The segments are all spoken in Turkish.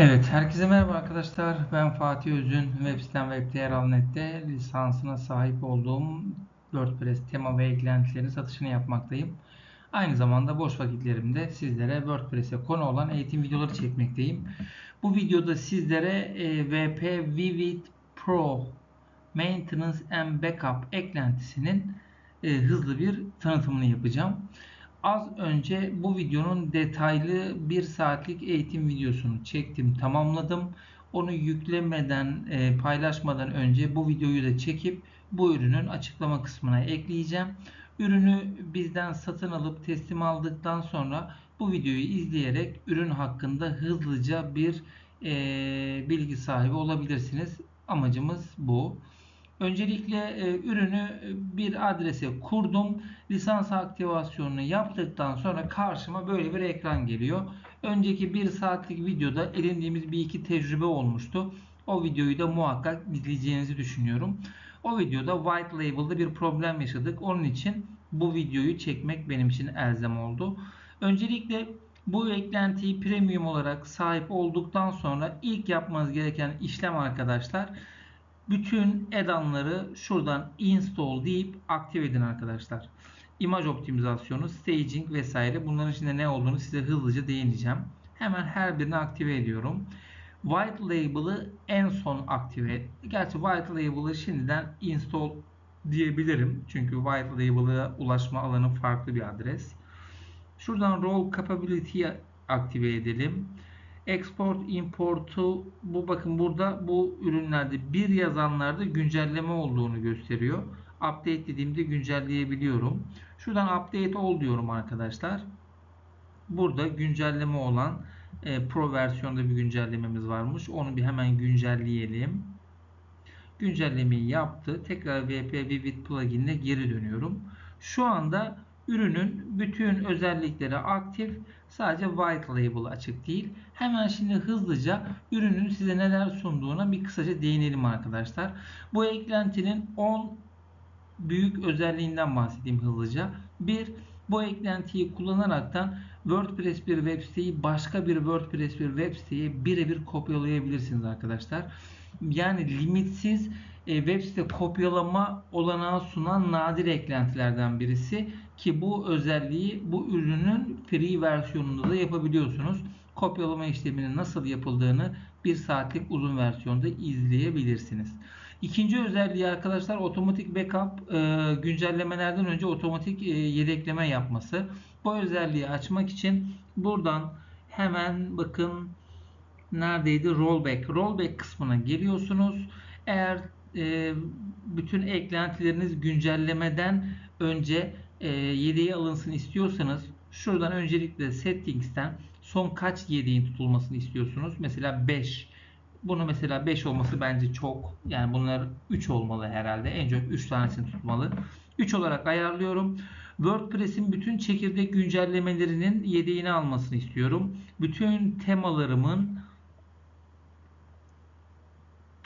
Evet, herkese merhaba arkadaşlar. Ben Fatih Özün. Web sitem Web.TR.net'te lisansına sahip olduğum WordPress tema ve eklentilerin satışını yapmaktayım. Aynı zamanda boş vakitlerimde sizlere WordPress'e konu olan eğitim videoları çekmekteyim. Bu videoda sizlere e, WP Vivid Pro Maintenance and Backup eklentisinin e, hızlı bir tanıtımını yapacağım. Az önce bu videonun detaylı bir saatlik eğitim videosunu çektim, tamamladım. Onu yüklemeden, e, paylaşmadan önce bu videoyu da çekip bu ürünün açıklama kısmına ekleyeceğim. Ürünü bizden satın alıp teslim aldıktan sonra bu videoyu izleyerek ürün hakkında hızlıca bir e, bilgi sahibi olabilirsiniz. Amacımız bu. Öncelikle e, ürünü bir adrese kurdum. Lisans aktivasyonunu yaptıktan sonra karşıma böyle bir ekran geliyor. Önceki bir saatlik videoda edindiğimiz bir iki tecrübe olmuştu. O videoyu da muhakkak izleyeceğinizi düşünüyorum. O videoda white label'da bir problem yaşadık. Onun için bu videoyu çekmek benim için elzem oldu. Öncelikle bu eklentiyi premium olarak sahip olduktan sonra ilk yapmanız gereken işlem arkadaşlar bütün add-on'ları şuradan install deyip aktive edin arkadaşlar. İmaj optimizasyonu, staging vesaire bunların içinde ne olduğunu size hızlıca değineceğim. Hemen her birini aktive ediyorum. White Label'ı en son aktive et. Gerçi White Label'ı şimdiden install diyebilirim. Çünkü White Label'a ulaşma alanı farklı bir adres. Şuradan Role Capability'yi aktive edelim. Export import'u bu bakın burada bu ürünlerde bir yazanlarda güncelleme olduğunu gösteriyor. Update dediğimde güncelleyebiliyorum. Şuradan update all diyorum arkadaşlar. Burada güncelleme olan e, Pro versiyonda bir güncellememiz varmış. Onu bir hemen güncelleyelim. Güncellemeyi yaptı. Tekrar VP Vivid plugin'e geri dönüyorum. Şu anda ürünün bütün özellikleri aktif. Sadece white label açık değil. Hemen şimdi hızlıca ürünün size neler sunduğuna bir kısaca değinelim arkadaşlar. Bu eklentinin 10 büyük özelliğinden bahsedeyim hızlıca. Bir, bu eklentiyi kullanaraktan WordPress bir web siteyi başka bir WordPress bir web siteye birebir kopyalayabilirsiniz arkadaşlar. Yani limitsiz e, web site kopyalama olanağı sunan nadir eklentilerden birisi ki bu özelliği bu ürünün free versiyonunda da yapabiliyorsunuz. Kopyalama işleminin nasıl yapıldığını bir saatlik uzun versiyonda izleyebilirsiniz. İkinci özelliği arkadaşlar otomatik backup e, güncellemelerden önce otomatik e, yedekleme yapması. Bu özelliği açmak için buradan hemen bakın neredeydi rollback. Rollback kısmına geliyorsunuz. Eğer e, bütün eklentileriniz güncellemeden önce e, yedeğe alınsın istiyorsanız şuradan öncelikle settings'ten son kaç yedeğin tutulmasını istiyorsunuz? Mesela 5. Bunu mesela 5 olması bence çok. Yani bunlar 3 olmalı herhalde. En çok 3 tanesini tutmalı. 3 olarak ayarlıyorum. WordPress'in bütün çekirdek güncellemelerinin yedeğini almasını istiyorum. Bütün temalarımın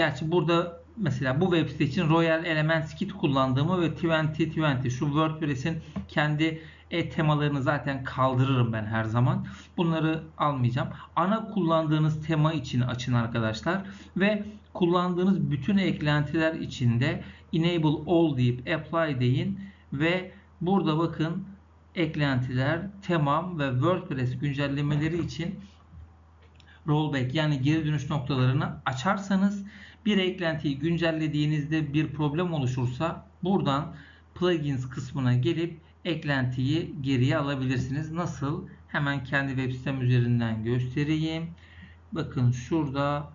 Gerçi burada mesela bu web site için Royal Elements Kit kullandığımı ve 2020 şu WordPress'in kendi e temalarını zaten kaldırırım ben her zaman. Bunları almayacağım. Ana kullandığınız tema için açın arkadaşlar ve kullandığınız bütün eklentiler içinde enable all deyip apply deyin ve burada bakın eklentiler, temam ve WordPress güncellemeleri için rollback yani geri dönüş noktalarını açarsanız bir eklentiyi güncellediğinizde bir problem oluşursa buradan plugins kısmına gelip eklentiyi geriye alabilirsiniz. Nasıl? Hemen kendi web sitem üzerinden göstereyim. Bakın şurada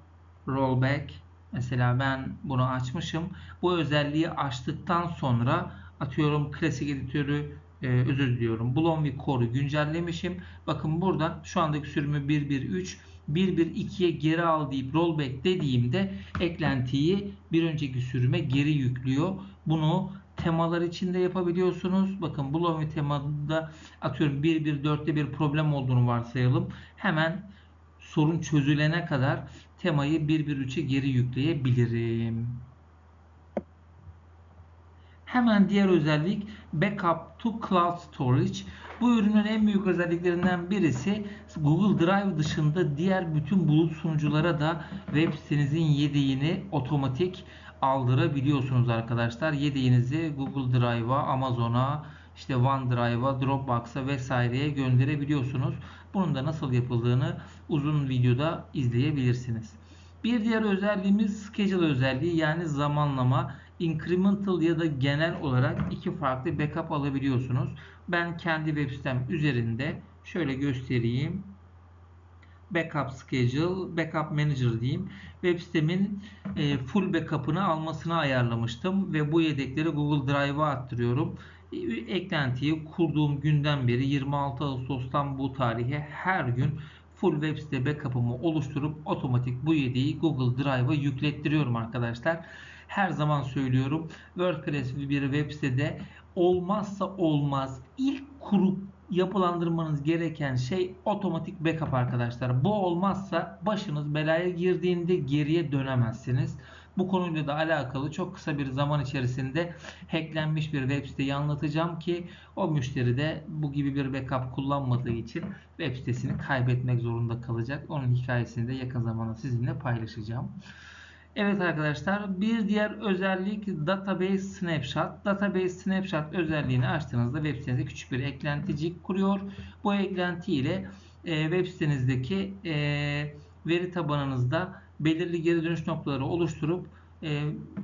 rollback mesela ben bunu açmışım. Bu özelliği açtıktan sonra atıyorum klasik editörü e, özür diliyorum. Blom ve Core'u güncellemişim. Bakın burada şu andaki sürümü 1.1.3 1.1.2'ye geri al deyip rollback dediğimde eklentiyi bir önceki sürüme geri yüklüyor. Bunu temalar içinde yapabiliyorsunuz. Bakın Blooming temada atıyorum 1.1.4'te bir problem olduğunu varsayalım. Hemen sorun çözülene kadar temayı 1.1.3'e geri yükleyebilirim. Hemen diğer özellik Backup to Cloud Storage. Bu ürünün en büyük özelliklerinden birisi Google Drive dışında diğer bütün bulut sunuculara da web sitenizin yedeğini otomatik aldırabiliyorsunuz arkadaşlar. Yedeğinizi Google Drive'a, Amazon'a, işte OneDrive'a, Dropbox'a vesaireye gönderebiliyorsunuz. Bunun da nasıl yapıldığını uzun videoda izleyebilirsiniz. Bir diğer özelliğimiz schedule özelliği yani zamanlama. Incremental ya da genel olarak iki farklı backup alabiliyorsunuz. Ben kendi web sitem üzerinde şöyle göstereyim. Backup Schedule, Backup Manager diyeyim. Web sitemin e, full backup'ını almasını ayarlamıştım ve bu yedekleri Google Drive'a attırıyorum. E, eklentiyi kurduğum günden beri 26 Ağustos'tan bu tarihe her gün full web site backup'ımı oluşturup otomatik bu yedeği Google Drive'a yüklettiriyorum arkadaşlar. Her zaman söylüyorum WordPress bir web sitede olmazsa olmaz ilk kurup yapılandırmanız gereken şey otomatik backup arkadaşlar. Bu olmazsa başınız belaya girdiğinde geriye dönemezsiniz. Bu konuyla da alakalı çok kısa bir zaman içerisinde hacklenmiş bir web siteyi anlatacağım ki o müşteri de bu gibi bir backup kullanmadığı için web sitesini kaybetmek zorunda kalacak. Onun hikayesini de yakın zamanda sizinle paylaşacağım. Evet arkadaşlar bir diğer özellik Database Snapshot. Database Snapshot özelliğini açtığınızda web sitenize küçük bir eklenticik kuruyor. Bu eklenti ile e, web sitenizdeki e, veri tabanınızda belirli geri dönüş noktaları oluşturup e,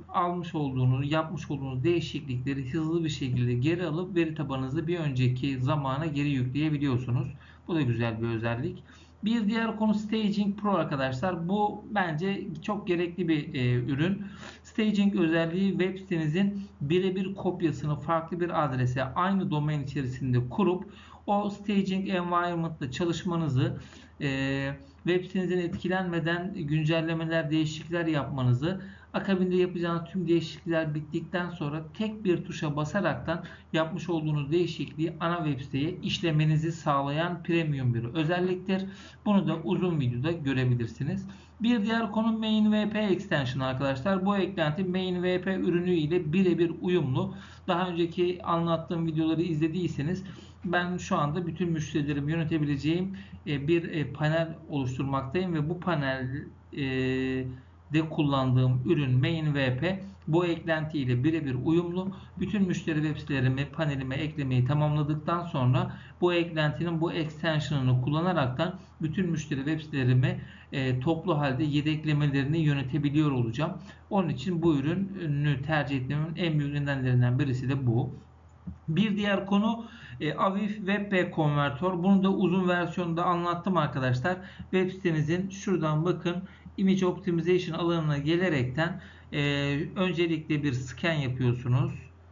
almış olduğunuz, yapmış olduğunuz değişiklikleri hızlı bir şekilde geri alıp veri tabanınızı bir önceki zamana geri yükleyebiliyorsunuz. Bu da güzel bir özellik. Bir diğer konu Staging Pro arkadaşlar. Bu bence çok gerekli bir e, ürün. Staging özelliği web sitenizin birebir kopyasını farklı bir adrese aynı domain içerisinde kurup o staging environment'ta çalışmanızı e, web sitenizin etkilenmeden güncellemeler, değişiklikler yapmanızı Akabinde yapacağınız tüm değişiklikler bittikten sonra tek bir tuşa basaraktan yapmış olduğunuz değişikliği ana web siteye işlemenizi sağlayan premium bir özelliktir. Bunu da uzun videoda görebilirsiniz. Bir diğer konu MainVP Extension arkadaşlar. Bu eklenti MainVP ürünü ile birebir uyumlu. Daha önceki anlattığım videoları izlediyseniz ben şu anda bütün müşterilerimi yönetebileceğim e, bir e, panel oluşturmaktayım ve bu panel e, de kullandığım ürün MainVP bu eklenti ile birebir uyumlu. Bütün müşteri web sitelerimi panelime eklemeyi tamamladıktan sonra bu eklentinin bu extension'ını kullanaraktan bütün müşteri web sitelerimi e, toplu halde yedeklemelerini yönetebiliyor olacağım. Onun için bu ürünü tercih etmemin en büyük nedenlerinden birisi de bu. Bir diğer konu e, Avif WebP konvertör. Bunu da uzun versiyonda anlattım arkadaşlar. Web sitenizin şuradan bakın Image Optimization alanına gelerekten e, öncelikle bir scan yapıyorsunuz.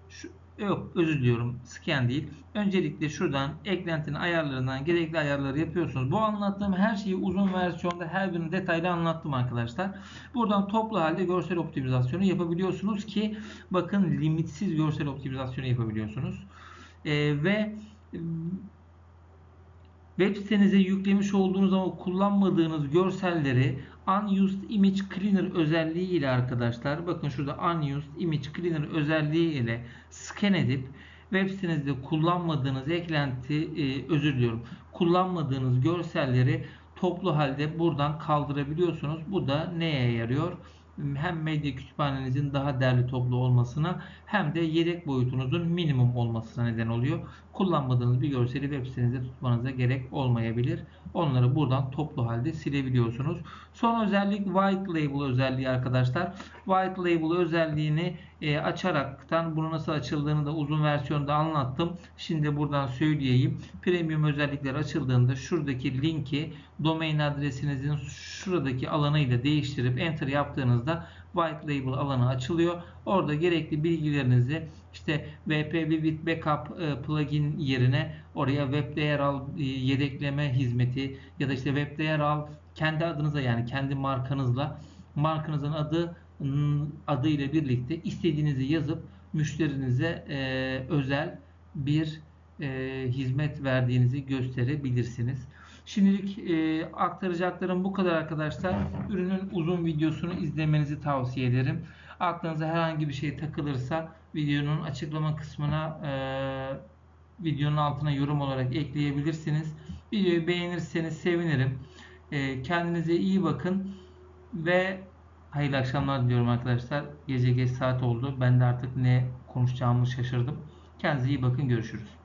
Şu, yok özür diliyorum scan değil. Öncelikle şuradan eklentinin ayarlarından gerekli ayarları yapıyorsunuz. Bu anlattığım her şeyi uzun versiyonda her birini detaylı anlattım arkadaşlar. Buradan toplu halde görsel optimizasyonu yapabiliyorsunuz ki bakın limitsiz görsel optimizasyonu yapabiliyorsunuz. E, ve web sitenize yüklemiş olduğunuz ama kullanmadığınız görselleri Unused Image Cleaner özelliği ile arkadaşlar bakın şurada Unused Image Cleaner özelliği ile scan edip web sitenizde kullanmadığınız eklenti e, özür diliyorum kullanmadığınız görselleri toplu halde buradan kaldırabiliyorsunuz. Bu da neye yarıyor? Hem medya kütüphanenizin daha derli toplu olmasına hem de yedek boyutunuzun minimum olmasına neden oluyor. Kullanmadığınız bir görseli web sitenizde tutmanıza gerek olmayabilir. Onları buradan toplu halde silebiliyorsunuz. Son özellik White Label özelliği arkadaşlar. White Label özelliğini e, açaraktan bunu nasıl açıldığını da uzun versiyonda anlattım. Şimdi buradan söyleyeyim. Premium özellikler açıldığında şuradaki linki domain adresinizin şuradaki alanıyla değiştirip enter yaptığınızda white label alanı açılıyor. Orada gerekli bilgilerinizi işte WP Backup e, plugin yerine oraya webde yer al e, yedekleme hizmeti ya da işte webde yer al kendi adınıza yani kendi markanızla markanızın adı adı ile birlikte istediğinizi yazıp müşterinize e, özel bir e, hizmet verdiğinizi gösterebilirsiniz. Şimdilik e, aktaracaklarım bu kadar arkadaşlar. Ürünün uzun videosunu izlemenizi tavsiye ederim. Aklınıza herhangi bir şey takılırsa videonun açıklama kısmına e, videonun altına yorum olarak ekleyebilirsiniz. Videoyu beğenirseniz sevinirim. E, kendinize iyi bakın ve hayırlı akşamlar diliyorum arkadaşlar. Gece geç saat oldu. Ben de artık ne konuşacağımı şaşırdım. Kendinize iyi bakın. Görüşürüz.